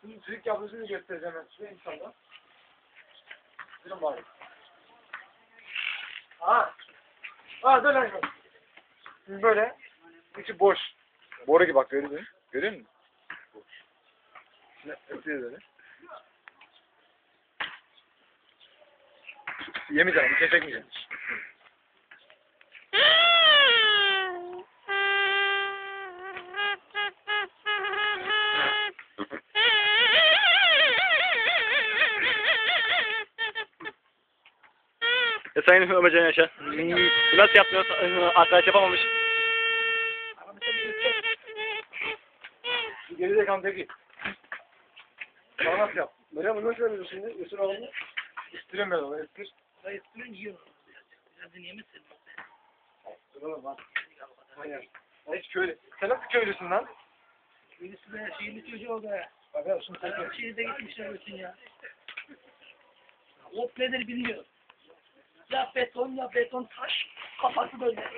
Şimdi çocuk yavrusunu göstereceğim ben size inşallah. Durun bari. Ha. Ha dur lan. Şimdi böyle. içi boş. Boru gibi bak görüyor musun? Görüyor musun? Boş. Şimdi ötüyor böyle. Yemeyeceğim, bir Ya Sayın Ömercan Yaşar. Nasıl yapmıyor? Arkadaş yapamamış. Gerizekalı teki. Bana nasıl yap? Meryem bunu nasıl veriyorsun şimdi? Yusuf oğlum. İstiriyorum ben onu, istir. Dayısının yiyor. Biraz yemesin. Dur oğlum bak. Ya hiç köylü. Sen nasıl köylüsün lan? Birisi de şehirli çocuğu o da. Bak ya şunu tek Her şehirde gitmişler bütün ya. Ot nedir bilmiyor. Ya beton ya beton taş. Kafası böyle.